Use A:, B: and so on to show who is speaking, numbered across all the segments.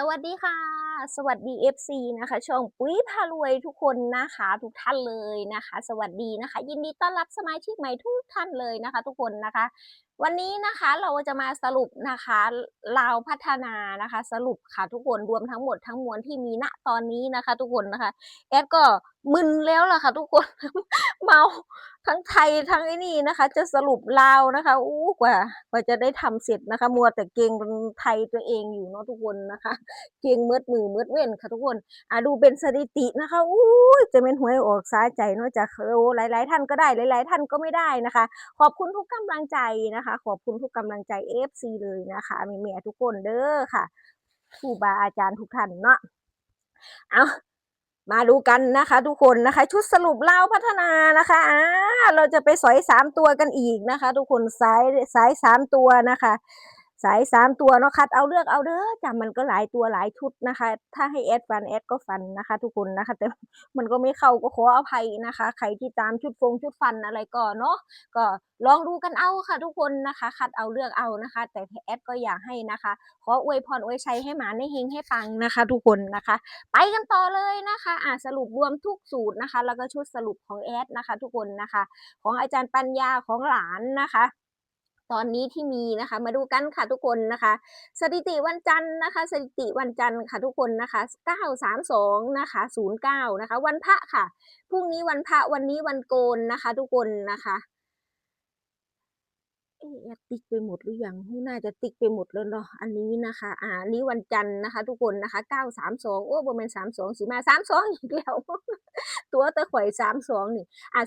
A: สวัสดีค่ะ สวัสดี FC นะคะช่องปุ้ยพารวยทุกคนนะคะ ทุกท่านเลยนะคะ สวัสดีนะคะ ยินดีต้อนรับสมาชิกใหม่ทุกท่านเลยนะคะ ทุกคนนะคะ วันนี้นะคะเราจะมาสรุปนะคะลาวพัฒนานะคะ สรุปค่ะทุกคนรวมทั้งหมดทั้งมวลที่มีณตอนนี้นะคะ ทุกคนนะคะแอดก็มึนแล้วล่ะค่ะ ทุกคนเมาทั้งไทยทั้งไอ้นี่นะคะ จะสรุปลาวนะคะอู้กว่ากว่าจะได้ทำเสร็จนะคะ มัวแต่เก่งไทยตัวเองอยู่เนาะทุกคนนะคะ เก่งมืดมือมืดเว้นค่ะทุกคนอะดูเป็นสถิตินะคะอู้จะเป็นหวยออกสาใจเนาะจากโอ้หลาย ๆ ท่านก็ได้หลาย ๆ ท่านก็ไม่ได้นะคะ ขอบคุณทุกกำลังใจนะคะขอบคุณทุกกำลังใจ FC เลยนะคะแม่ๆทุกคนเด้อค่ะครูบาอาจารย์ทุกท่านเนาะเอามาดูกันนะคะ ทุกคนนะคะ ชุดสรุปเล่าพัฒนานะคะอ่าเราจะไปสอยสามตัวกันอีกนะคะ ทุกคนสายสายสามตัวนะคะ สายสามตัวเนาะคัดเอาเลือกเอาเด้อจ้ะมันก็หลายตัวหลายชุดนะคะ ถ้าให้แอดฟันแอดก็ฟันนะคะ ทุกคนนะคะ แต่มันก็ไม่เข้าก็ขออภัยนะคะ ใครที่ตามชุดฟงชุดฟันอะไรก็เนาะก็ลองดูกันเอาค่ะ ทุกคนนะคะ คัดเอาเลือกเอานะคะ แต่แอดก็อยากให้นะคะ ขออวยพรอวยชัยให้หมาในเฮงให้ปังนะคะ ทุกคนนะคะ ไปกันต่อเลยนะคะอ่าสรุปรวมทุกสูตรนะคะ แล้วก็ชุดสรุปของแอดนะคะ ทุกคนนะคะ ของอาจารย์ปัญญาของหลานนะคะ ตอนนี้ที่มีนะคะ มาดูกันค่ะทุกคนนะคะ สถิติวันจันทร์นะคะ สถิติวันจันทร์ค่ะทุกคนนะคะ 932นะคะ09นะคะ วันพระค่ะพรุ่งนี้วันพระวันนี้วันโกนนะคะ ทุกคนนะคะเอ๊ะ แอดติ๊กไปหมดหรือยังน่าจะติ๊กไปหมดแล้วเนาะอันนี้นะคะ อ่านี้วันจันทร์นะคะ ทุกคนนะคะ932โอ้บ่แม่น32สิมา32อีกแล้ว ตัวต่ข่อย32นี่อ่า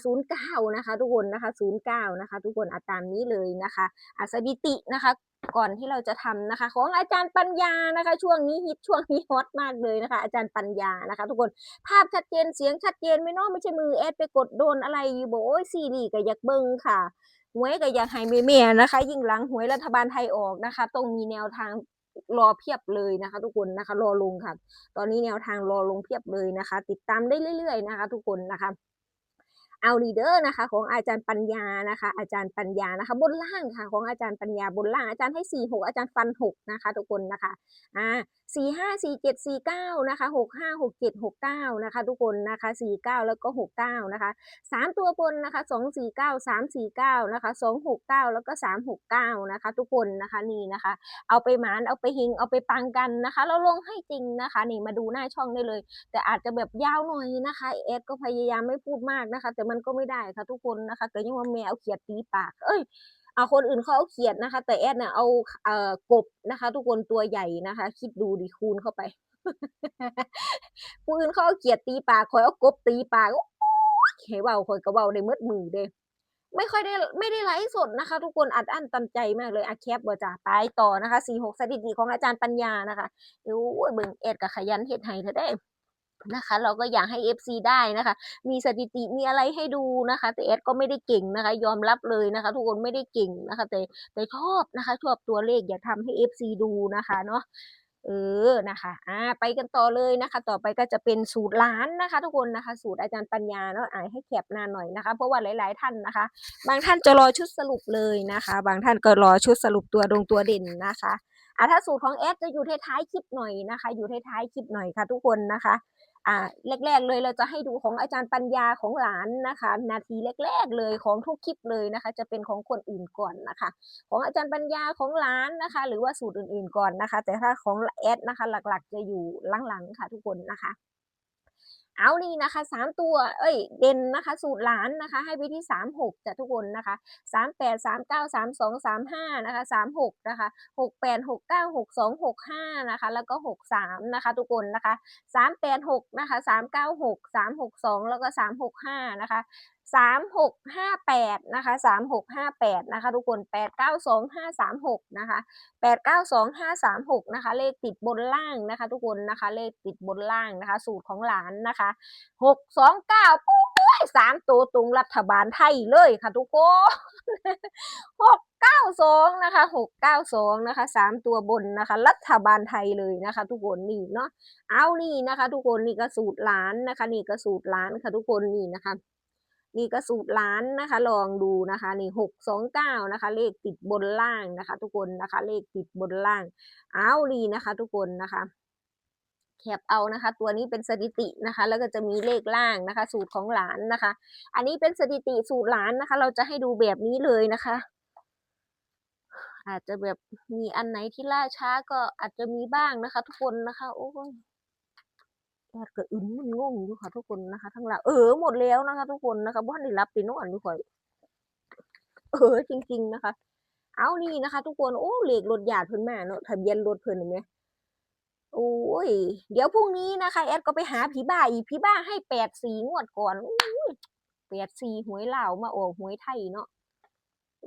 A: 09นะคะ ทุกคนนะคะ09นะคะ ทุกคนอะตามนี้เลยนะคะอะสถิตินะคะก่อนที่เราจะทำนะคะ ของอาจารย์ปัญญานะคะ ช่วงนี้ฮิตช่วงนี้ฮอตมากเลยนะคะ อาจารย์ปัญญานะคะ ทุกคนภาพชัดเจนเสียงชัดเจนไม่นอกไม่ใช่มือแอดไปกดโดนอะไรอยู่บอกโอ้ยซีรีส์ก็อยากเบิ่งค่ะ หวยก็อยากให้แม่ๆนะคะ ยิ่งหลังหวยรัฐบาลไทยออกนะคะ ต้องมีแนวทางรอเพียบเลยนะคะ ทุกคนนะคะ รอลงค่ะ ตอนนี้แนวทางรอลงเพียบเลยนะคะ ติดตามได้เรื่อย ๆ นะคะ ทุกคนนะคะ เอาลีเดอร์นะคะ ของอาจารย์ปัญญานะคะ อาจารย์ปัญญานะคะ บนล่างค่ะ ของอาจารย์ปัญญาบนล่างอาจารย์ให้สี่หอาจารย์ฟันหนะคะ ทุกคนนะคะอ่าสี่ห้าสี่เจ็ดสี่เก้านะคะหกห้าหกเจ็ดหกเก้านะคะทุกคนนะคะสี่เก้าแล้วก็หกเก้านะคะสามตัวบนนะคะสองสี่เก้าสามสี่เก้านะคะสองหกเก้าแล้วก็สามหกเก้านะคะทุกคนนะคะนี่นะคะ เอาไปหมานเอาไปหิงเอาไปปังกันนะคะเราลงให้จริงนะคะนี่มาดูหน้าช่องได้เลย แต่อาจจะแบบยาวหน่อยนะคะเอสก็พยายามไม่พูดมากนะคะแต่มันก็ไม่ได้ค่ะทุกคนนะคะแต่ยังว่าแมวเขียดตีปาก เอ้ยเอาคนอื่นเขาเอาเขียดนะคะ แต่แอดเนี่ยเอาเอ่อกบนะคะ ทุกคนตัวใหญ่นะคะ คิดดูดิคูณเข้าไปผู้อื่นเขาเอาเขียดตีปากคอยเอากบตีปากโอ้ยเห็นเบาคอยกระเบาได้มืดมือเด้ไม่ค่อยได้ไม่ได้ไลฟ์สดนะคะ ทุกคนอัดอั้นตันใจมากเลยอะแคปบ่จ้าไปต่อนะคะสี่หกสถิติของอาจารย์ปัญญานะคะโอ้ยเบิ่งเอ็ดกับขยันเฮ็ดให้เธอได้ นะคะ เราก็อยากให้ FC ได้นะคะ มีสถิติมีอะไรให้ดูนะคะ แต่เอดก็ไม่ได้เก่งนะคะ ยอมรับเลยนะคะ ทุกคนไม่ได้เก่งนะคะ แต่แต่ชอบนะคะ ชอบตัวเลขอยากทำให้ FC ดูนะคะเนาะเออนะคะอ่าไปกันต่อเลยนะคะ ต่อไปก็จะเป็นสูตรล้านนะคะ ทุกคนนะคะ สูตรอาจารย์ปัญญาเนาะอ่านให้แคบนานหน่อยนะคะ เพราะว่าหลาย ๆ ท่านนะคะ บางท่านจะรอชุดสรุปเลยนะคะ บางท่านก็รอชุดสรุปตัวดงตัวเด่นนะคะอ่าถ้าสูตรของเอสจะอยู่ท้ายๆคลิปหน่อยนะคะ อยู่ท้ายๆคลิปหน่อยค่ะ ทุกคนนะคะ อ่าแรก ๆ เลยเราจะให้ดูของอาจารย์ปัญญาของหลานนะคะ นาทีแรก ๆ เลยของทุกคลิปเลยนะคะ จะเป็นของคนอื่นก่อนนะคะ ของอาจารย์ปัญญาของหลานนะคะ หรือว่าสูตรอื่นๆก่อนนะคะ แต่ถ้าของแอดนะคะ หลักๆ จะอยู่หลังๆค่ะทุกคนนะคะ เอานี่นะคะสามตัวเอ้ยเด่นนะคะ สูตรหลานนะคะ ให้ไปที่สามหกจ้ะทุกคนนะคะสามแปดสามเก้าสามสองสามห้านะคะสามหกนะคะหกแปดหกเก้าหกสองหกห้านะคะแล้วก็หกสามนะคะทุกคนนะคะสามแปดหกนะคะสามเก้าหกสามหกสองแล้วก็สามหกห้านะคะ สามหกห้าแปดนะคะสามหกห้าแปดนะคะทุกคนแปดเก้าสองห้าสามหกนะคะแปดเก้าสองห้าสามหกนะคะเลขติดบนล่างนะคะ ทุกคนนะคะเลขติดบนล่างนะคะ สูตรของหลานนะคะหกสองเก้าปุ้ยสามตัวตรงรัฐบาลไทยเลยค่ะทุกคนหกเก้าสองนะคะหกเก้าสองนะคะสามตัวบนนะคะ รัฐบาลไทยเลยนะคะ ทุกคนนี่เนาะเอานี่นะคะ ทุกคนนี่ก็สูตรหลานนะคะ นี่ก็สูตรหลานค่ะทุกคนนี่นะคะ นี่ก็สูตรล้านนะคะ ลองดูนะคะนี่หกสองเก้านะคะ เลขติดบนล่างนะคะ ทุกคนนะคะ เลขติดบนล่างเอานี่นะคะ ทุกคนนะคะแคปเอานะคะ ตัวนี้เป็นสถิตินะคะ แล้วก็จะมีเลขล่างนะคะ สูตรของหลานนะคะ อันนี้เป็นสถิติสูตรหลานนะคะ เราจะให้ดูแบบนี้เลยนะคะ อาจจะแบบมีอันไหนที่ล่าช้าก็อาจจะมีบ้างนะคะ ทุกคนนะคะ โอ้ แอดก็อึนมันงงอยู่ค่ะทุกคนนะคะ ทั้งหลายเออหมดแล้วนะคะ ทุกคนนะคะบ้านได้รับไปนอนอยู่ข่อยเออจริง ๆนะคะ เอานี่นะคะ ทุกคนโอ้เลขรถหยาดเพิ่นมาเนาะทะเบียนรถเพิ่นเห็นไหมโอ้ย เดี๋ยวพรุ่งนี้นะคะแอดก็ไปหาผีบ้าอีกผีบ้าให้แปดสีงวดก่อนแปดสีหวยเหล่ามาออกหวยไทยเนาะ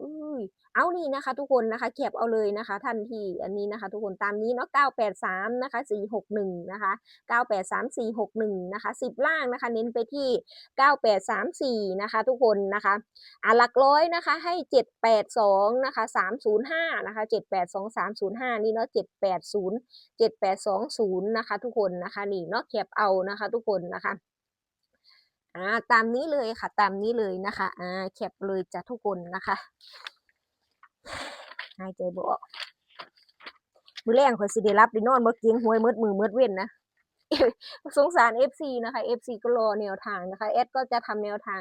A: อุ้ยเอานี่นะคะ ทุกคนนะคะแคปเอาเลยนะคะทันทีอันนี้นะคะ ทุกคนตามนี้เนาะ983นะคะ461นะคะ983 461นะคะ10 ล่างนะคะ เน้นไปที่ 9834นะคะ ทุกคนนะคะอะหลักร้อยนะคะ ให้ 782นะคะ305นะคะ782 305นี่เนาะ780 7820นะคะ ทุกคนนะคะนี่เนาะแคปเอานะคะ ทุกคนนะคะ อ่าตามนี้เลยค่ะ ตามนี้เลยนะคะอ่าแคปเลยจ้ะทุกคนนะคะหายใจบ่อกมือแรงข่อยสิได้รับด้นอนบ่เกียงหวยมืดมือมืดเว้นนะสงสาร FC นะคะ FC ก็รอแนวทางนะคะแอดก็จะทำแนวทาง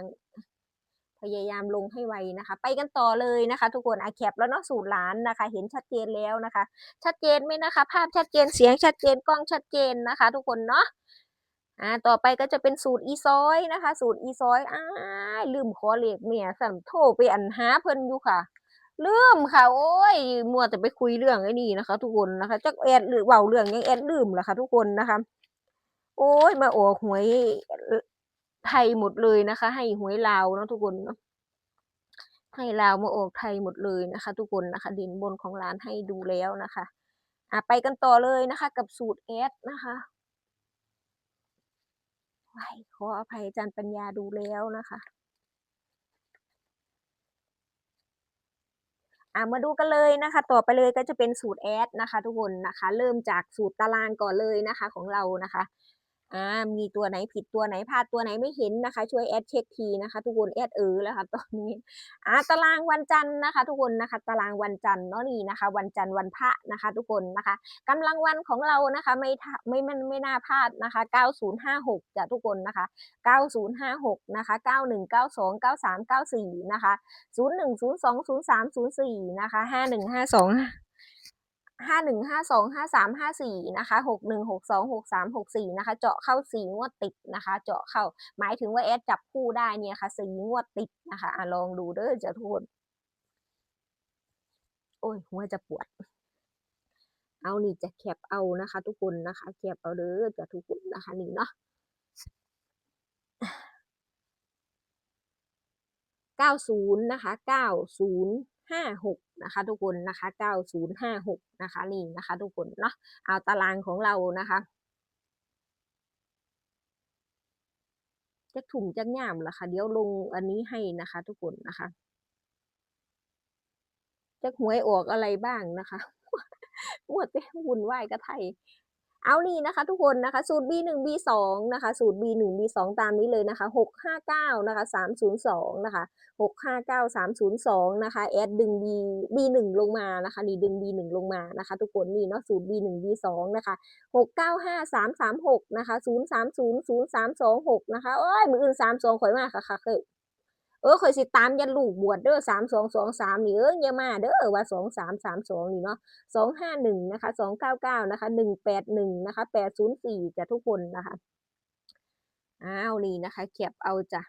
A: พยายามลงให้ไวนะคะ ไปกันต่อเลยนะคะ ทุกคนอาแคปแล้วเนาะสูตรหลานนะคะ เห็นชัดเจนแล้วนะคะ ชัดเจนไหมนะคะ ภาพชัดเจนเสียงชัดเจนกล้องชัดเจนนะคะ ทุกคนเนาะ อ่าต่อไปก็จะเป็นสูตรอีซอยนะคะ สูตรอีซอยอ้าลืมขอเลขเมียสั่นโทรไปอันหาเพิ่นอยู่ค่ะลืมค่ะ โอ้ยมัวแต่ไปคุยเรื่องไอ้นี่นะคะ ทุกคนนะคะจักแอดหรือเว้าเรื่องยังแอดลืมล่ะคะทุกคนนะคะ โอ้ยมาออกหวยไทยหมดเลยนะคะ ให้หวยลาวเนาะทุกคนเนาะให้ลาวมาออกไทยหมดเลยนะคะ ทุกคนนะคะดินบนของร้านให้ดูแล้วนะคะ อะไปกันต่อเลยนะคะ กับสูตรแอดนะคะ ไว้ขออภัยอาจารย์ปัญญาดูแล้วนะคะอ่ามาดูกันเลยนะคะ ต่อไปเลยก็จะเป็นสูตรแอดนะคะ ทุกคนนะคะ เริ่มจากสูตรตารางก่อนเลยนะคะของเรานะคะ อ่ามีตัวไหนผิดตัวไหนพลาดตัวไหนไม่เห็นนะคะ ช่วยแอดเช็คทีนะคะ ทุกคนแอดเออแล้วค่ะตอนนี้อ่าตารางวันจันทร์นะคะ ทุกคนนะคะ ตารางวันจันทร์เนาะนี่นะคะ วันจันทร์วันพระนะคะ ทุกคนนะคะกำลังวันของเรานะคะไม่ท่าไม่มันไม่น่าพลาดนะคะ 9056จ้ะทุกคนนะคะ 9056นะคะ9192 9394นะคะ01020304นะคะ5152 ห้าหนึ่งห้าสองห้าสามห้าสี่นะคะหกหนึ่งหกสองหกสามหกสี่นะคะ เจาะเข้าสี่งวดติดนะคะ เจาะเข้า หมายถึงว่าแอดจับคู่ได้เนี่ยค่ะสี่งวดติดนะคะอะลองดูเด้อจะทุกคนโอ้ยหัวจะปวด เอานี่จะแคปเอานะคะ ทุกคนนะคะแคปเอาเด้อจะทุกคนนะคะนี่เนาะเก้าศูนย์นะคะเก้าศูนย์ห้าหกนะคะทุกคนนะคะเก้าศูนย์ห้าหกนะคะนี่นะคะทุกคนเนาะเอาตารางของเรานะคะจะถุงจะง่ามละค่ะ เดี๋ยวลงอันนี้ให้นะคะ ทุกคนนะคะจะหวยออกอะไรบ้างนะคะหมดไปวุ่นวายกับไทย เอานี่นะคะทุกคนนะคะสูตร B1 B2 นะคะสูตร B1 B2 ตามนี้เลยนะคะ659นะคะ302นะคะ659 302นะคะแอดดึง B B1 ลงมานะคะนี่ดึง B1 ลงมานะคะทุกคนนี่เนาะสูตร B1 B2 นะคะ695 336นะคะ030 0326นะคะโอ้ยมืออื่น 32ข่อยมากค่ะค่ะเคย เออคอยสิตามยันลูกบวชเด้อสามสองสองสามนี่เอออย่ามาเด้อว่าสองสามสามสองนี่เนาะสองห้าหนึ่งนะคะสองเก้าเก้านะคะหนึ่งแปดหนึ่งนะคะแปดศูนย์สี่จะทุกคนนะคะอ้าวนี่นะคะเขียบเอาจ้ะ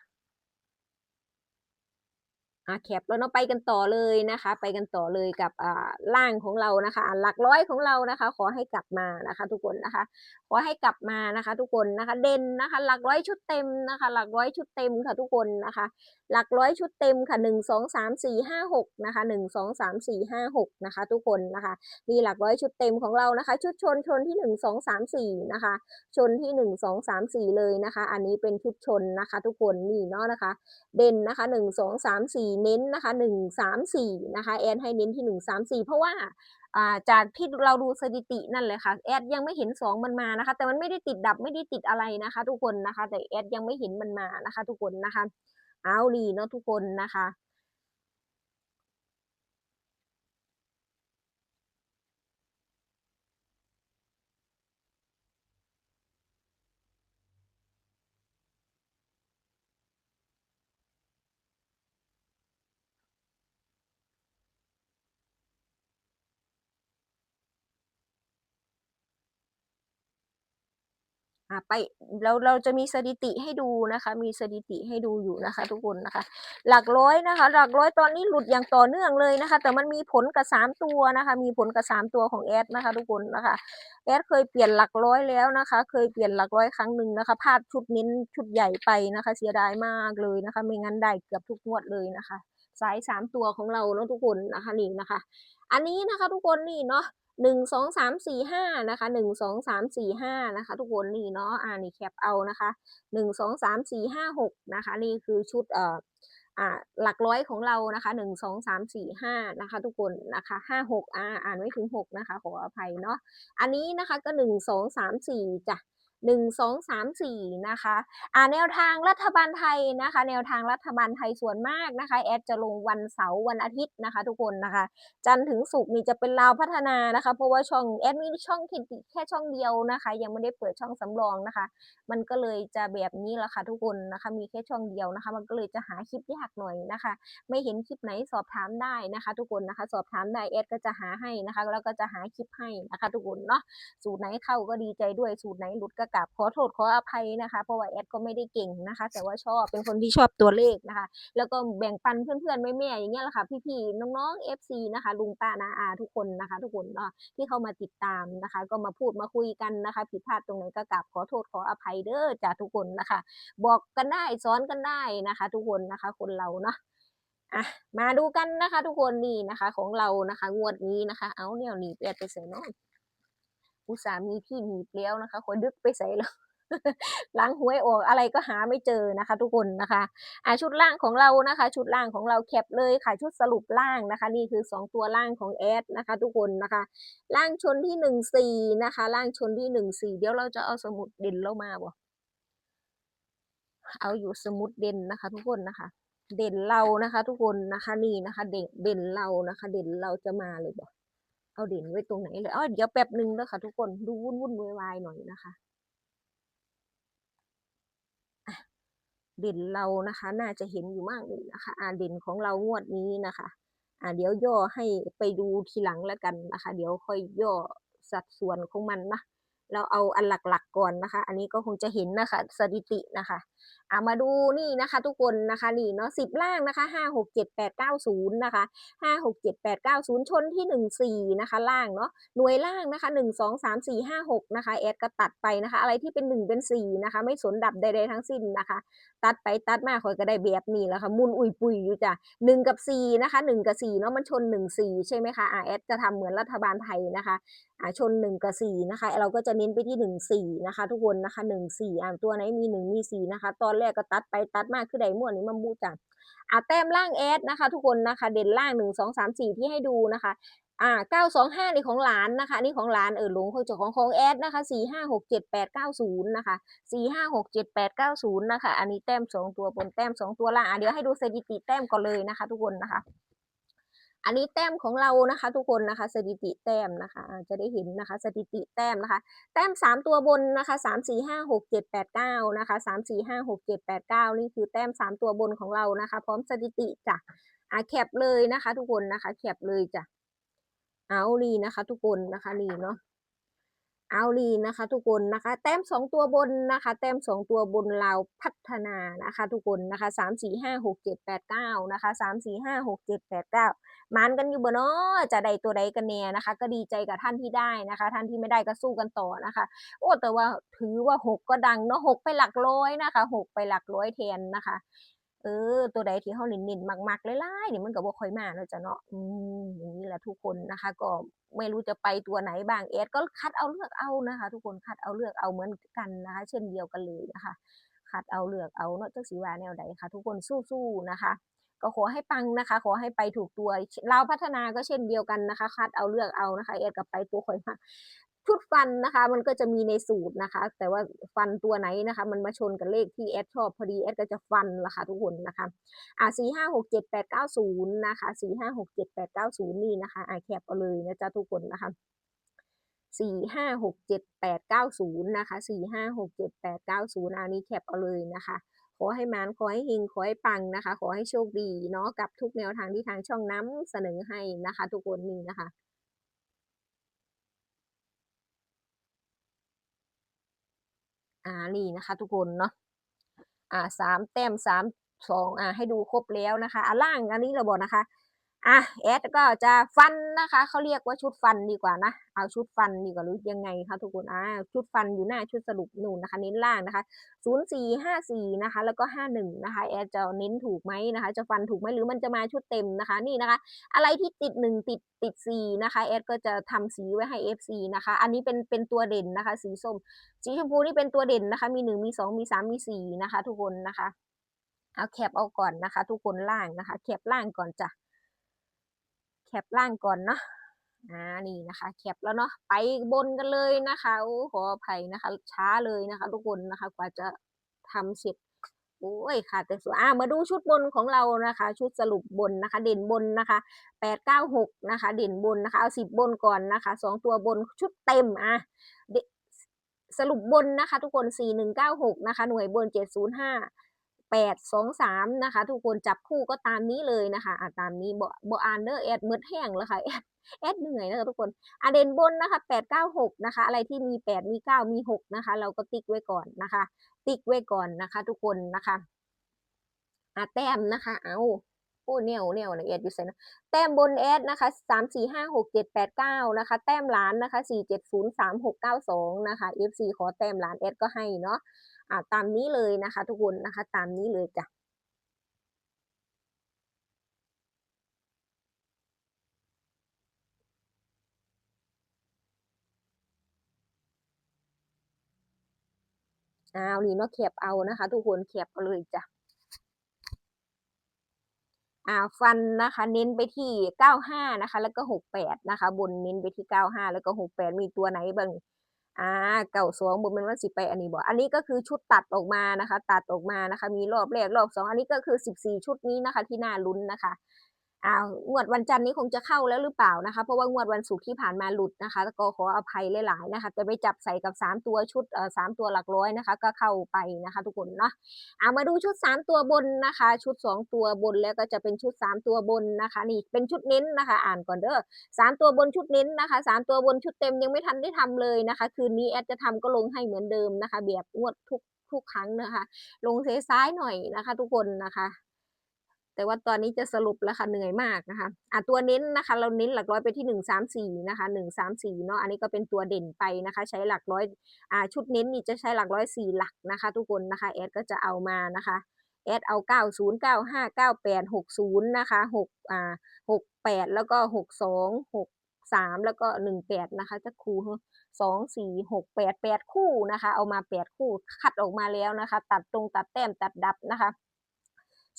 A: อะแคปแล้วเนาะไปกันต่อเลยนะคะ ไปกันต่อเลยกับอ่าล่างของเรานะคะ หลักร้อยของเรานะคะ ขอให้กลับมานะคะ ทุกคนนะคะ ขอให้กลับมานะคะ ทุกคนนะคะเด่นนะคะ หลักร้อยชุดเต็มนะคะ หลักร้อยชุดเต็มค่ะทุกคนนะคะ หลักร้อยชุดเต็มค่ะหนึ่งสองสามสี่ห้าหกนะคะหนึ่งสองสามสี่ห้าหกนะคะ ทุกคนนะคะนี่หลักร้อยชุดเต็มของเรานะคะ ชุดชนชนที่หนึ่งสองสามสี่นะคะ ชนที่หนึ่งสองสามสี่เลยนะคะ อันนี้เป็นชุดชนนะคะ ทุกคนนี่เนาะนะคะ เด่นนะคะหนึ่งสองสามสี่เน้นนะคะหนึ่งสามสี่นะคะแอนให้เน้นที่หนึ่งสามสี่เพราะว่าจากที่เราดูสถิตินั่นเลยค่ะแอดยังไม่เห็นสองมันมานะคะ แต่มันไม่ได้ติดดับไม่ได้ติดอะไรนะคะ ทุกคนนะคะ แต่แอดยังไม่เห็นมันมานะคะ ทุกคนนะคะ เอาดีเนาะทุกคนนะคะ ไปเราเราจะมีสถิติให้ดูนะคะ มีสถิติให้ดูอยู่นะคะ ทุกคนนะคะ หลักร้อยนะคะ หลักร้อยตอนนี้หลุดอย่างต่อเนื่องเลยนะคะ แต่มันมีผลกับสามตัวนะคะ มีผลกับสามตัวของแอดนะคะ ทุกคนนะคะแอดเคยเปลี่ยนหลักร้อยแล้วนะคะ เคยเปลี่ยนหลักร้อยครั้งหนึ่งนะคะพลาดชุดเน้นชุดใหญ่ไปนะคะ เสียดายมากเลยนะคะ ไม่งั้นได้เกือบทุกงวดเลยนะคะสายสามตัวของเราเนาะทุกคนนะคะนี่นะคะ อันนี้นะคะทุกคนนี่เนาะ หนึ่งสองสามสี่ห้านะคะหนึ่งสองสามสี่ห้านะคะทุกคนนี่เนาะอ่านี่แคปเอานะคะหนึ่งสองสามสี่ห้าหกนะคะนี่คือชุดเอ่ออ่าหลักร้อยของเรานะคะหนึ่งสองสามสี่ห้านะคะทุกคนนะคะห้าหกอ่าอ่านไม่ถึงหกนะคะขออภัยเนาะอันนี้นะคะก็หนึ่งสองสามสี่จ้ะ หนึ่งสองสามสี่นะคะอ่าแนวทางรัฐบาลไทยนะคะ แนวทางรัฐบาลไทยส่วนมากนะคะ แอดจะลงวันเสาร์วันอาทิตย์นะคะ ทุกคนนะคะ จันทร์ถึงศุกร์นี่จะเป็นลาวพัฒนานะคะ เพราะว่าช่องแอดมีช่องแค่ช่องเดียวนะคะ ยังไม่ได้เปิดช่องสำรองนะคะ มันก็เลยจะแบบนี้แหละค่ะทุกคนนะคะ มีแค่ช่องเดียวนะคะ มันก็เลยจะหาคลิปยากหน่อยนะคะ ไม่เห็นคลิปไหนสอบถามได้นะคะ ทุกคนนะคะ สอบถามได้แอดก็จะหาให้นะคะ แล้วก็จะหาคลิปให้นะคะ ทุกคนเนาะสูตรไหนเข้าก็ดีใจด้วยสูตรไหนหลุดก็กราบขอโทษขออภัยนะคะเพราะว่าแอดก็ไม่ได้เก่งนะคะ แต่ว่าชอบเป็นคนที่ชอบตัวเลขนะคะ แล้วก็แบ่งปันเพื่อนๆแม่ๆอย่างเงี้ยแหละค่ะพี่ๆน้องๆ FC นะคะ ลุงป้านาอาทุกคนนะคะ ทุกคนเนาะที่เข้ามาติดตามนะคะ ก็มาพูดมาคุยกันนะคะผิดพลาดตรงไหนก็กราบขอโทษขออภัยเด้อจ้าทุกคนนะคะ บอกกันได้สอนกันได้นะคะ ทุกคนนะคะ คนเราเนาะอะมาดูกันนะคะ ทุกคนนี่นะคะ ของเรานะคะ งวดนี้นะคะ เอาแนวหนีบแอดไปใส่เนาะ อุตส่ามีที่หนีบแล้วนะคะคอยดึกไปใส่แล้วล้างหวยออกอะไรก็หาไม่เจอนะคะ ทุกคนนะคะอ่าชุดล่างของเรานะคะ ชุดล่างของเราแคปเลยค่ะชุดสรุปล่างนะคะ นี่คือสองตัวล่างของแอดนะคะ ทุกคนนะคะ ล่างชนที่หนึ่งสี่นะคะ ล่างชนที่หนึ่งสี่เดี๋ยวเราจะเอาสมุดเด่นเรามาบ่เอาอยู่สมุดเด่นนะคะ ทุกคนนะคะ เด่นเรานะคะ ทุกคนนะคะนี่นะคะ เด่นเด่นเรานะคะ เด่นเราจะมาเลยบ่ เอาเด่นไว้ตรงไหนเลยอ๋อเดี๋ยวแป๊บหนึ่งแล้วค่ะ ทุกคนดูวุ่นวุ่นวายหน่อยนะคะเด่นเรานะคะ น่าจะเห็นอยู่มากเลยนะคะ อ่าเด่นของเรางวดนี้นะคะ อ่าเดี๋ยวย่อให้ไปดูทีหลังแล้วกันนะคะ เดี๋ยวค่อยย่อสัดส่วนของมันนะเราเอาอันหลักๆก่อนนะคะ อันนี้ก็คงจะเห็นนะคะ สถิตินะคะ อ่ามาดูนี่นะคะ ทุกคนนะคะนี่เนาะสิบล่างนะคะห้าหกเจ็ดแปดเก้าศูนย์นะคะห้าหกเจ็ดแปดเก้าศูนย์ชนที่หนึ่งสี่นะคะ ล่างเนาะหน่วยล่างนะคะหนึ่งสองสามสี่ห้าหกนะคะแอดก็ตัดไปนะคะ อะไรที่เป็นหนึ่งเป็นสี่นะคะ ไม่สนดับใดๆทั้งสิ้นนะคะ ตัดไปตัดมาคอยก็ได้แบบนี้แล้วค่ะมุนอุยปุยอยู่จ้ะหนึ่งกับสี่นะคะหนึ่งกับสี่เนาะมันชนหนึ่งสี่ใช่ไหมคะอ่าแอดจะทำเหมือนรัฐบาลไทยนะคะอ่าชนหนึ่งกับสี่นะคะ เราก็จะเน้นไปที่หนึ่งสี่นะคะ ทุกคนนะคะหนึ่งสี่อ่าตัวไหนมีหนึ่งมีสี่นะคะตอนแรกก็ตัดไปตัดมากคือใดม่วนนี้มันบูจ้ะอ่าแต้มล่างแอดนะคะ ทุกคนนะคะ เด่นล่างหนึ่งสองสามสี่ที่ให้ดูนะคะอ่าเก้าสองห้านี่ของหลานนะคะนี่ของหลานเออหลงของเจ้าของของแอดนะคะสี่ห้าหกเจ็ดแปดเก้าศูนย์นะคะสี่ห้าหกเจ็ดแปดเก้าศูนย์นะคะ อันนี้แต้มสองตัวบนแต้มสองตัวล่างอะเดี๋ยวให้ดูสถิติแต้มก่อนเลยนะคะ ทุกคนนะคะ อันนี้แต้มของเรานะคะ ทุกคนนะคะ สถิติแต้มนะคะจะได้เห็นนะคะ สถิติแต้มนะคะ แต้มสามตัวบนนะคะสามสี่ห้าหกเจ็ดแปดเก้านะคะสามสี่ห้าหกเจ็ดแปดเก้านี่คือแต้มสามตัวบนของเรานะคะ พร้อมสถิติจ้ะอะแคปเลยนะคะ ทุกคนนะคะแคปเลยจ้ะเอาลีนะคะ ทุกคนนะคะนี่เนาะ เอาลีนะคะ ทุกคนนะคะ แต้มสองตัวบนนะคะ แต้มสองตัวบนเราพัฒนานะคะ ทุกคนนะคะสามสี่ห้าหกเจ็ดแปดเก้านะคะสามสี่ห้าหกเจ็ดแปดเก้ามันกันอยู่บ่เนาะจะได้ตัวใดกันแน่นะคะ ก็ดีใจกับท่านที่ได้นะคะ ท่านที่ไม่ได้ก็สู้กันต่อนะคะ โอ้แต่ว่าถือว่าหกก็ดังเนาะหกไปหลักร้อยนะคะหกไปหลักร้อยแทนนะคะ เออ ตัวใดที่เขาเน้นๆมักๆหลายๆนี่ยมันก็บ่ค่อยมาเนาะจ้ะเนาะอืมอย่างนี้แหละทุกคนนะคะ ก็ไม่รู้จะไปตัวไหนบ้างแอดก็คัดเอาเลือกเอานะคะ ทุกคนคัดเอาเลือกเอาเหมือนกันนะคะ เช่นเดียวกันเลยนะคะ คัดเอาเลือกเอาเนาะจักสิว่าแนวใดค่ะ ทุกคนสู้ๆนะคะ ก็ขอให้ปังนะคะ ขอให้ไปถูกตัวเราพัฒนาก็เช่นเดียวกันนะคะ คัดเอาเลือกเอานะคะแอดกับไปตัวข่อยมา ชุดฟันนะคะ มันก็จะมีในสูตรนะคะ แต่ว่าฟันตัวไหนนะคะ มันมาชนกับเลขที่แอดชอบพอดีแอดก็จะฟันละค่ะทุกคนนะคะอ่าสี่ห้าหกเจ็ดแปดเก้าศูนย์นะคะสี่ห้าหกเจ็ดแปดเก้าศูนย์นี่นะคะอ่าแคปเอาเลยนะจ๊ะทุกคนนะคะสี่ห้าหกเจ็ดแปดเก้าศูนย์นะคะสี่ห้าหกเจ็ดแปดเก้าศูนย์อันนี้แคปเอาเลยนะคะขอให้มานขอให้เฮงขอให้ปังนะคะ ขอให้โชคดีเนาะกับทุกแนวทางที่ทางช่องน้ำเสนอให้นะคะ ทุกคนนี่นะคะ อ่านี่นะคะทุกคนเนาะอ่าสามแต้มสามสองอ่าให้ดูครบแล้วนะคะอ่าล่างอันนี้เราบอกนะคะ อะแอดก็จะฟันนะคะเขาเรียกว่าชุดฟันดีกว่านะ เอาชุดฟันดีกว่าหรือยังไงคะทุกคนอ่าชุดฟันอยู่หน้าชุดสรุปนู่นนะคะ เน้นล่างนะคะศูนย์สี่ห้าสี่นะคะ แล้วก็ห้าหนึ่งนะคะแอดจะเน้นถูกไหมนะคะ จะฟันถูกไหมหรือมันจะมาชุดเต็มนะคะ นี่นะคะ อะไรที่ติดหนึ่งติดติดสีนะคะแอดก็จะทำสีไว้ให้ FC นะคะ อันนี้เป็นเป็นตัวเด่นนะคะ สีส้ม สีชมพูนี่เป็นตัวเด่นนะคะ มีหนึ่งมีสองมีสามมีสี่นะคะ ทุกคนนะคะ เอาแคปเอาก่อนนะคะ ทุกคนล่างนะคะ แคปล่างก่อนจ้ะ คปล่างก่อนเนาะอ่านี่นะคะแคปแล้วเนาะไปบนกันเลยนะคะโอ้ขออภัยนะคะ ช้าเลยนะคะ ทุกคนนะคะ กว่าจะทำเสร็จโอ้ยค่ะ แต่สวยอ่ามาดูชุดบนของเรานะคะ ชุดสรุปบนนะคะ เด่นบนนะคะแปดเก้าหกนะคะ เด่นบนนะคะเอาสิบบนก่อนนะคะสองตัวบนชุดเต็มอะสรุปบนนะคะ ทุกคนสี่หนึ่งเก้าหกนะคะ หน่วยบนเจ็ดศูนย์ห้า แปดสองสามนะคะ ทุกคนจับคู่ก็ตามนี้เลยนะคะอะตามนี้บอบอ่านเดอร์แอดมืดแห้งแล้วค่ะแอดแอดเหนื่อยนะคะทุกคนอะเด่นบนนะคะแปดเก้าหกนะคะ อะไรที่มีแปดมีเก้ามีหกนะคะ เราก็ติ๊กไว้ก่อนนะคะ ติ๊กไว้ก่อนนะคะ ทุกคนนะคะอะแต้มนะคะ เอาโอ้เนียวเนียวนะแอดอยู่ใส่นะแต้มบนแอดนะคะสามสี่ห้าหกเจ็ดแปดเก้านะคะ แต้มล้านนะคะสี่เจ็ดศูนย์สามหกเก้าสองนะคะ FC ขอแต้มล้านแอดก็ให้เนาะ อ่าตามนี้เลยนะคะ ทุกคนนะคะ ตามนี้เลยจ้ะเอานี่เนาะแคปเอานะคะ ทุกคนแคปเอาเลยจ้ะอ่าฟันนะคะ เน้นไปที่เก้าห้านะคะ แล้วก็หกแปดนะคะ บนเน้นไปที่เก้าห้าแล้วก็หกแปดมีตัวไหนบ้าง อ่าเก่าสองบนมันว่าสิไปอันนี้บอกอันนี้ก็คือชุดตัดออกมานะคะ ตัดออกมานะคะ มีรอบแรกรอบสองอันนี้ก็คือสิบสี่ชุดนี้นะคะ ที่น่าลุ้นนะคะ อ่างวดวันจันทร์นี้คงจะเข้าแล้วหรือเปล่านะคะ เพราะว่างวดวันศุกร์ที่ผ่านมาหลุดนะคะก็ขออภัยหลายๆนะคะจะไปจับใส่กับสามตัวชุดเอ่อสามตัวหลักร้อยนะคะ ก็เข้าไปนะคะ ทุกคนเนาะเอามาดูชุดสามตัวบนนะคะ ชุดสองตัวบนแล้วก็จะเป็นชุดสามตัวบนนะคะ นี่เป็นชุดเน้นนะคะ อ่านก่อนเด้อสามตัวบนชุดเน้นนะคะสามตัวบนชุดเต็มยังไม่ทันได้ทำเลยนะคะ คืนนี้แอดจะทำก็ลงให้เหมือนเดิมนะคะ แบบงวดทุกทุกครั้งนะคะ ลงเซซ้ายหน่อยนะคะ ทุกคนนะคะ แต่ว่าตอนนี้จะสรุปแล้วค่ะเหนื่อยมากนะคะอะตัวเน้นนะคะ เราเน้นหลักร้อยไปที่หนึ่งสามสี่นะคะหนึ่งสามสี่เนาะอันนี้ก็เป็นตัวเด่นไปนะคะ ใช้หลักร้อยอ่าชุดเน้นนี่จะใช้หลักร้อยสี่หลักนะคะ ทุกคนนะคะแอดก็จะเอามานะคะแอดเอาเก้าศูนย์เก้าห้าเก้าแปดหกศูนย์นะคะหกอ่าหกแปดแล้วก็หกสองหกสามแล้วก็หนึ่งแปดนะคะ จะคูสองสี่หกแปดแปดคู่นะคะ เอามาแปดคู่ คัดออกมาแล้วนะคะ ตัดตรงตัดแต้มตัดดับนะคะ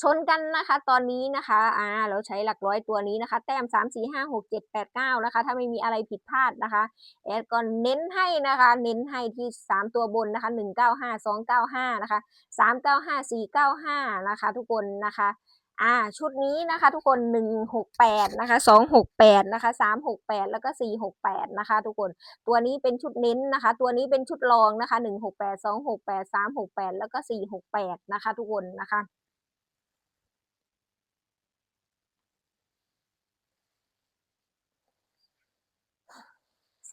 A: ชนกันนะคะ ตอนนี้นะคะอ่าเราใช้หลักร้อยตัวนี้นะคะ แต้มสามสี่ห้าหกเจ็ดแปดเก้านะคะ ถ้าไม่มีอะไรผิดพลาดนะคะแอดก็เน้นให้นะคะ เน้นให้ที่สามตัวบนนะคะหนึ่งเก้าห้าสองเก้าห้านะคะสามเก้าห้าสี่เก้าห้านะคะ ทุกคนนะคะอ่าชุดนี้นะคะ ทุกคนหนึ่งหกแปดนะคะสองหกแปดนะคะสามหกแปดแล้วก็สี่หกแปดนะคะ ทุกคนตัวนี้เป็นชุดเน้นนะคะ ตัวนี้เป็นชุดรองนะคะหนึ่งหกแปดสองหกแปดสามหกแปดแล้วก็สี่หกแปดนะคะ ทุกคนนะคะ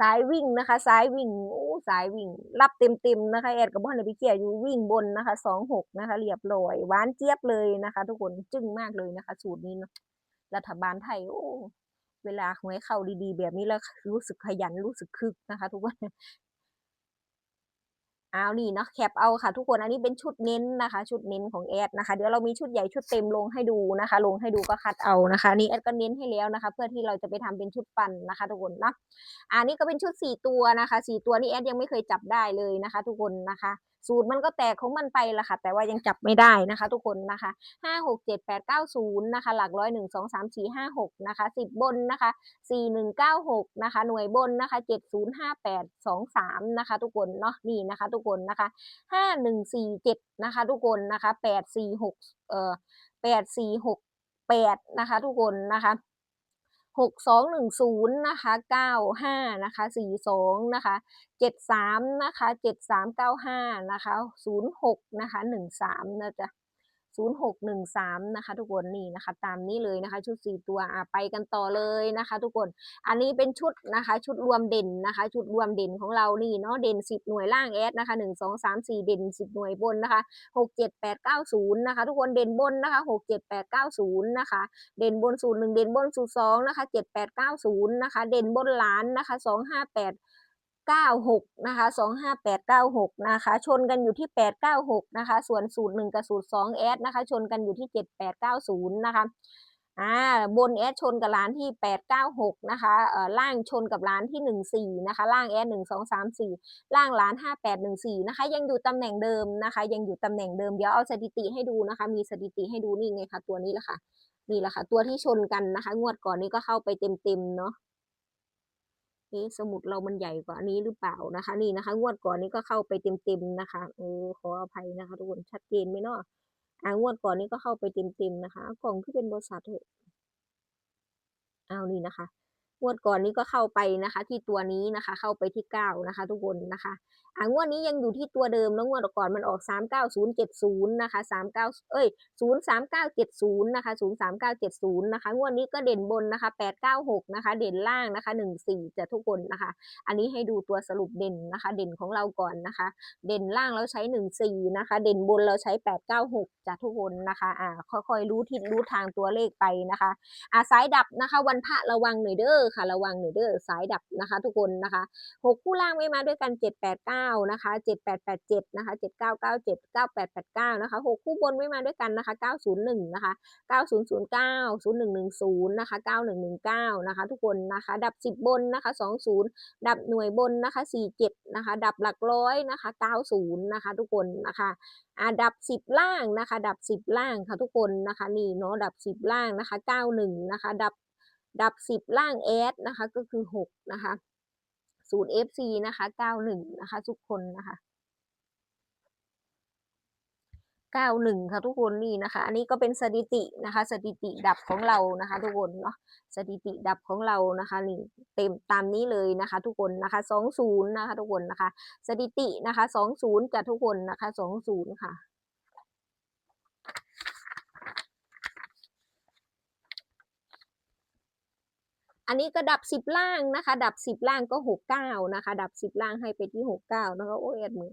A: สายวิ่งนะคะ สายวิ่งโอ้สายวิ่ง รับเต็มเต็มๆนะคะแอดกับพ่อในพิเกียอยู่วิ่งบนนะคะสองหกนะคะ เรียบร้อยหวานเจี๊ยบเลยนะคะ ทุกคนจึ้งมากเลยนะคะ สูตรนี้เนาะรัฐบาลไทยโอ้เวลาหวยเข้าดีๆ แบบนี้แล้วรู้สึกขยันรู้สึกคึกนะคะ ทุกคน เอานี่เนาะแคปเอาค่ะทุกคนอันนี้เป็นชุดเน้นนะคะ ชุดเน้นของแอดนะคะ เดี๋ยวเรามีชุดใหญ่ชุดเต็มลงให้ดูนะคะ ลงให้ดูก็คัดเอานะคะนี่แอดก็เน้นให้แล้วนะคะ เพื่อที่เราจะไปทำเป็นชุดฟันนะคะ ทุกคนนะอันนี้ก็เป็นชุดสี่ตัวนะคะสี่ตัวนี่แอดยังไม่เคยจับได้เลยนะคะ ทุกคนนะคะ สูตรมันก็แตกของมันไปละค่ะ แต่ว่ายังจับไม่ได้นะคะ ทุกคนนะคะห้าหกเจ็ดแปดเก้าศูนย์นะคะ หลักร้อยหนึ่งสองสามสี่ห้าหกนะคะสิบบนนะคะสี่หนึ่งเก้าหกนะคะ หน่วยบนนะคะเจ็ดศูนย์ห้าแปดสองสามนะคะ ทุกคนเนาะนี่นะคะ ทุกคนนะคะห้าหนึ่งสี่เจ็ดนะคะ ทุกคนนะคะแปดสี่หกเอ่อแปดสี่หกแปดนะคะ ทุกคนนะคะ หกสองหนึ่งศูนย์นะคะเก้าห้านะคะสี่สองนะคะเจ็ดสามนะคะเจ็ดสามเก้าห้านะคะศูนย์หกนะคะหนึ่งสามนะจ๊ะ 0613 นะคะ ทุกคนนี่นะคะ ตามนี้เลยนะคะ ชุด 4 ตัวอะไปกันต่อเลยนะคะ ทุกคน อันนี้เป็นชุดนะคะ ชุดรวมเด่นนะคะ ชุดรวมเด่นของเรานี่เนาะเด่น 10 หน่วยล่างแอดนะคะ 1 2 3 4 เด่น 10 หน่วยบนนะคะ 6 7 8 9 0 นะคะ ทุกคนเด่นบนนะคะ 6 7 8 9 0 นะคะ เด่นบนสูตรหนึ่งเด่นบนสูตรสองนะคะ 7 8 9 0 นะคะ เด่นบนล้านนะคะ 2 8 96นะคะ25896นะคะชนกันอยู่ที่ 896นะคะส่วนสูตร1กับสูตร2แอดนะคะชนกันอยู่ที่ 7890นะคะอ่าบนแอดชนกับร้านที่ 896นะคะเอ่อล่างชนกับร้านที่ 14นะคะล่างแอด1 2 3 4 ล่างร้าน 5814นะคะยังอยู่ตำแหน่งเดิมนะคะยังอยู่ตำแหน่งเดิมเดี๋ยวเอาสถิติให้ดูนะคะมีสถิติให้ดูนี่ไงคะตัวนี้แหละค่ะนี่แหละค่ะตัวที่ชนกันนะคะ งวดก่อนนี้ก็เข้าไปเต็มๆเนาะ เอ๊สมุดเรามันใหญ่กว่าอันนี้หรือเปล่านะคะ นี่นะคะงวดก่อนนี้ก็เข้าไปเต็มๆนะคะโอ้ขออภัยนะคะทุกคนชัดเจนไหมเนาะอ่างวดก่อนนี้ก็เข้าไปเต็มๆนะคะ กล่องที่เป็นบริษัทเถอะอ้านี่นะคะ งวดก่อนนี้ก็เข้าไปนะคะ ที่ตัวนี้นะคะ เข้าไปที่เก้านะคะ ทุกคนนะคะอ่างวดนี้ยังอยู่ที่ตัวเดิมแล้วงวดก่อนมันออกสามเก้าศูนย์เจ็ดศูนย์นะคะสามเก้าเอ้ยศูนย์สามเก้าเจ็ดศูนย์นะคะศูนย์สามเก้าเจ็ดศูนย์นะคะงวดนี้ก็เด่นบนนะคะแปดเก้าหกนะคะ เด่นล่างนะคะหนึ่งสี่จะทุกคนนะคะ อันนี้ให้ดูตัวสรุปเด่นนะคะ เด่นของเราก่อนนะคะ เด่นล่างเราใช้หนึ่งสี่นะคะ เด่นบนเราใช้แปดเก้าหกจะทุกคนนะคะอ่าค่อยๆรู้ทิศรู้ทางตัวเลขไปนะคะอ่าสายดับนะคะ วันพระระวังหน่อยเด้อค่ะระวังหน่อยเด้อสายดับนะคะ ทุกคนนะคะหกคู่ล่างไม่มาด้วยกันเจ็ดแปดเก้านะคะเจ็ดแปดแปดเจ็ดนะคะเจ็ดเก้าเก้าเจ็ดเก้าแปดแปดเก้านะคะหกคู่บนไม่มาด้วยกันนะคะเก้าศูนย์หนึ่งนะคะเก้าศูนย์ศูนย์เก้าศูนย์หนึ่งหนึ่งศูนย์นะคะเก้าหนึ่งหนึ่งเก้านะคะทุกคนนะคะดับสิบบนนะคะสองศูนย์ดับหน่วยบนนะคะสี่เจ็ดนะคะดับหลักร้อยนะคะเก้าศูนย์นะคะทุกคนนะคะอาดับสิบล่างนะคะ ดับสิบล่างค่ะทุกคนนะคะนี่เนาะดับสิบล่างนะคะเก้าหนึ่งนะคะ ดับ ดับสิบล่างแอดนะคะก็คือหกนะคะสูตร FC นะคะเก้าหนึ่งนะคะ ทุกคนนะคะเก้าหนึ่งค่ะทุกคนนี่นะคะ อันนี้ก็เป็นสถิตินะคะ สถิติดับของเรานะคะ ทุกคนเนาะสถิติดับของเรานะคะนี่เต็มตามนี้เลยนะคะ ทุกคนนะคะสองศูนย์นะคะ ทุกคนนะคะ สถิตินะคะสองศูนย์กับทุกคนนะคะสองศูนย์ค่ะ อันนี้ก็ดับสิบล่างนะคะ ดับสิบล่างก็หกเก้านะคะ ดับสิบล่างให้ไปที่หกเก้านะคะโอ้ยแอดมือ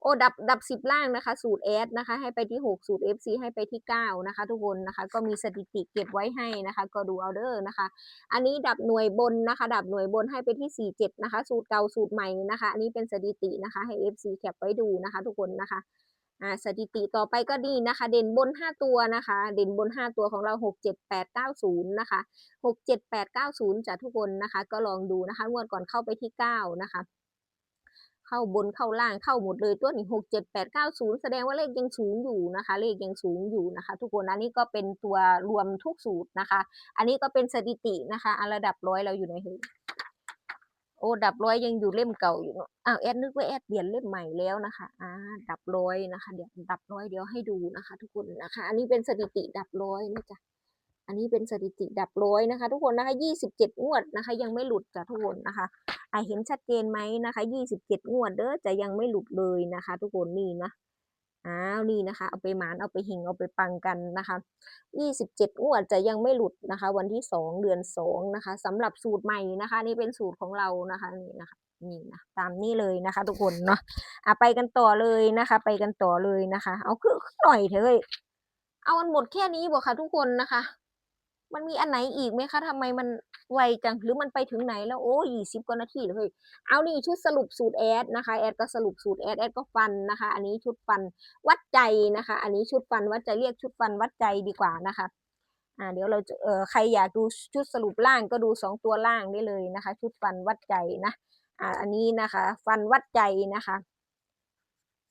A: โอ้ดับดับสิบล่างนะคะ สูตรแอดนะคะ ให้ไปที่หกสูตร FC ให้ไปที่เก้านะคะ ทุกคนนะคะ ก็มีสถิติเก็บไว้ให้นะคะ ก็ดูเอาเด้อนะคะ อันนี้ดับหน่วยบนนะคะ ดับหน่วยบนให้ไปที่สี่เจ็ดนะคะ สูตรเก่าสูตรใหม่นะคะ อันนี้เป็นสถิตินะคะ ให้ FC แคปไว้ดูนะคะ ทุกคนนะคะ อ่าสถิติต่อไปก็ดีนะคะ เด่นบน 5 ตัวนะคะ เด่นบน 5 ตัวของเรา 6 7 8 9 0นะคะ6 7 8 9 0จากทุกคนนะคะ ก็ลองดูนะคะงวดก่อนเข้าไปที่ 9 นะคะ เข้าบนเข้าล่างเข้าหมดเลยตัวนี้6 7 8 9 0แสดงว่าเลขยังสูงอยู่นะคะ เลขยังสูงอยู่นะคะ ทุกคนอันนี้ก็เป็นตัวรวมทุกสูตรนะคะ อันนี้ก็เป็นสถิตินะคะอันระดับร้อยเราอยู่ในเฮ้ โอ้ดับร้อยยังอยู่เล่มเก่าอยู่เนอะอ้าวแอดนึกว่าแอดเปลี่ยนเล่มใหม่แล้วนะคะอ่าดับร้อยนะคะ เดี๋ยวดับร้อยเดี๋ยวให้ดูนะคะ ทุกคนนะคะ อันนี้เป็นสถิติดับร้อยนะจ๊ะอันนี้เป็นสถิติดับร้อยนะคะ ทุกคนนะคะยี่สิบเจ็ดงวดนะคะ ยังไม่หลุดจ้ะทุกคนนะคะอ่าเห็นชัดเจนไหมนะคะยี่สิบเจ็ดงวดเด้อจะยังไม่หลุดเลยนะคะ ทุกคนนี่นะ อ้าวนี่นะคะเอาไปหมานเอาไปหิงเอาไปปังกันนะคะ27งวดจะยังไม่หลุดนะคะ วันที่สองเดือนสองนะคะสำหรับสูตรใหม่นะคะ นี่เป็นสูตรของเรานะคะนี่นะคะนี่นะตามนี้เลยนะคะ ทุกคนเนาะอะไปกันต่อเลยนะคะ ไปกันต่อเลยนะคะ เอาคือหน่อยเถอะเว้ยเอามันหมดแค่นี้บ่ค่ะทุกคนนะคะ มันมีอันไหนอีกไหมคะทำไมมันไวจังหรือมันไปถึงไหนแล้วโอ้ยี่สิบกว่านาทีเลยเอานี่ชุดสรุปสูตรแอดนะคะแอดก็สรุปสูตรแอดแอดก็ฟันนะคะ อันนี้ชุดฟันวัดใจนะคะ อันนี้ชุดฟันวัดใจเรียกชุดฟันวัดใจดีกว่านะคะอ่าเดี๋ยวเราเออใครอยากดูชุดสรุปล่างก็ดูสองตัวล่างได้เลยนะคะ ชุดฟันวัดใจนะอ่าอันนี้นะคะ ฟันวัดใจนะคะ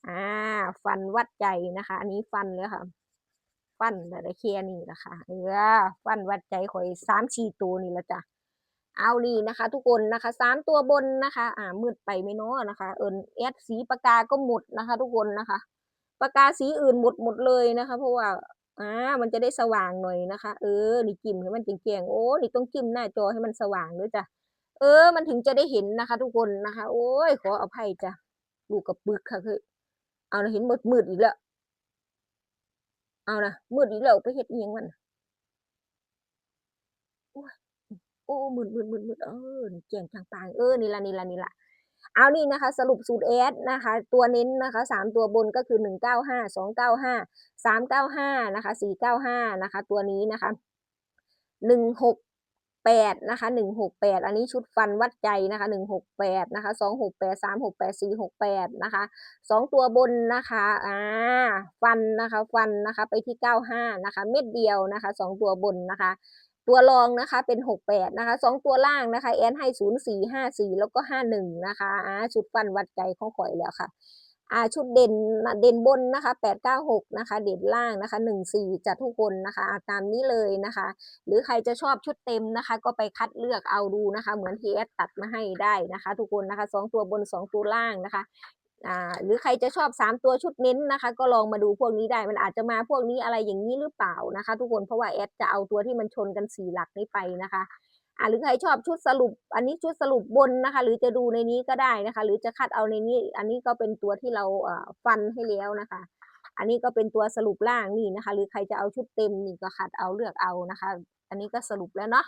A: อ่าฟันวัดใจนะคะ อันนี้ฟันเลยค่ะ ฟันแต่ละเคียนี่แหละค่ะเออฟันวัดใจข่อยสามชีตัวนี่ละจ้ะเอานี่นะคะ ทุกคนนะคะสามตัวบนนะคะ อ่ามืดไปไม่น้อนะคะ เอิญแอดสีปากกาก็หมดนะคะ ทุกคนนะคะปากกาสีอื่นหมดหมดเลยนะคะ เพราะว่าอ่ามันจะได้สว่างหน่อยนะคะ เออนี่จิ้มให้มันแจ้งโอ้นี่ต้องจิ้มหน้าจอให้มันสว่างด้วยจ้ะเออ มันถึงจะได้เห็นนะคะ ทุกคนนะคะ โอ้ยขออภัยจ้ะลูกกับปึกค่ะคือเอาเห็นหมดมืดอีกแล้ว เอานะมืดอีกแล้วไปเห็ดอียังมันโอ้ยโอ้มืดมืดมืดมืดเออแจ้งจางปางเออนี่ละนี่ละนี่ละเอานี่นะคะ สรุปสูตรแอดนะคะ ตัวเน้นนะคะสามตัวบนก็คือหนึ่งเก้าห้าสองเก้าห้าสามเก้าห้านะคะสี่เก้าห้านะคะ ตัวนี้นะคะหนึ่งหก แปดนะคะหนึ่งหกแปดอันนี้ชุดฟันวัดใจนะคะหนึ่งหกแปดนะคะสองหกแปดสามหกแปดสี่หกแปดนะคะสองตัวบนนะคะอ่าฟันนะคะฟันนะคะไปที่เก้าห้านะคะเม็ดเดียวนะคะสองตัวบนนะคะตัวรองนะคะเป็นหกแปดนะคะสองตัวล่างนะคะแอนให้ศูนย์สี่ห้าสี่แล้วก็ห้าหนึ่งนะคะอ่าชุดฟันวัดใจของข่อยแล้วค่ะ อ่าชุดเด่นเด่นบนนะคะแปดเก้าหกนะคะ เด่นล่างนะคะหนึ่งสี่จัดทุกคนนะคะ ตามนี้เลยนะคะ หรือใครจะชอบชุดเต็มนะคะ ก็ไปคัดเลือกเอาดูนะคะ เหมือนที่แอดตัดมาให้ได้นะคะ ทุกคนนะคะสองตัวบนสองตัวล่างนะคะหรือใครจะชอบสามตัวชุดเน้นนะคะ ก็ลองมาดูพวกนี้ได้มันอาจจะมาพวกนี้อะไรอย่างนี้หรือเปล่านะคะ ทุกคนเพราะว่าแอดจะเอาตัวที่มันชนกันสี่หลักนี้ไปนะคะ หรือใครชอบชุดสรุป อันนี้ชุดสรุปบนนะคะ หรือจะดูในนี้ก็ได้นะคะ หรือจะคัดเอาในนี้ อันนี้ก็เป็นตัวที่เราฟันให้แล้วนะคะ อันนี้ก็เป็นตัวสรุปล่างนี่นะคะ หรือใครจะเอาชุดเต็มนี่ก็คัดเอาเลือกเอานะคะ อันนี้ก็สรุปแล้วเนาะ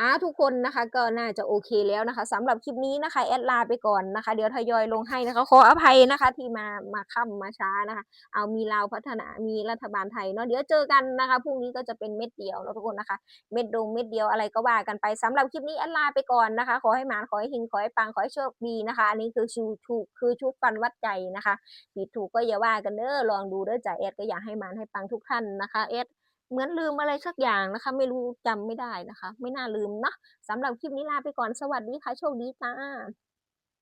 A: อ่าทุกคนนะคะก็น่าจะโอเคแล้วนะคะสำหรับคลิปนี้นะคะแอดลาไปก่อนนะคะ เดี๋ยวทยอยลงให้นะคะขออภัยนะคะที่มามาค่ำมาช้านะคะ เอามีลาวพัฒนามีรัฐบาลไทยเนาะเดี๋ยวเจอกันนะคะพรุ่งนี้ก็จะเป็นเม็ดเดียวแล้วทุกคนนะคะ เม็ดดงเม็ดเดียวอะไรก็ว่ากันไปสำหรับคลิปนี้แอดลาไปก่อนนะคะ ขอให้หมานขอให้หิงขอให้ปังขอให้โชคดีนะคะ อันนี้คือชูถูกคือชุดฟันวัดใจนะคะผิดถูกก็อย่าว่ากันเด้อลองดูเด้อจ่าแอดก็อยากให้หมานให้ปังทุกท่านนะคะแอด เหมือนลืมอะไรสักอย่างนะคะ ไม่รู้จำไม่ได้นะคะ ไม่น่าลืมเนาะสำหรับคลิปนี้ลาไปก่อนสวัสดีค่ะ โชคดีจ้า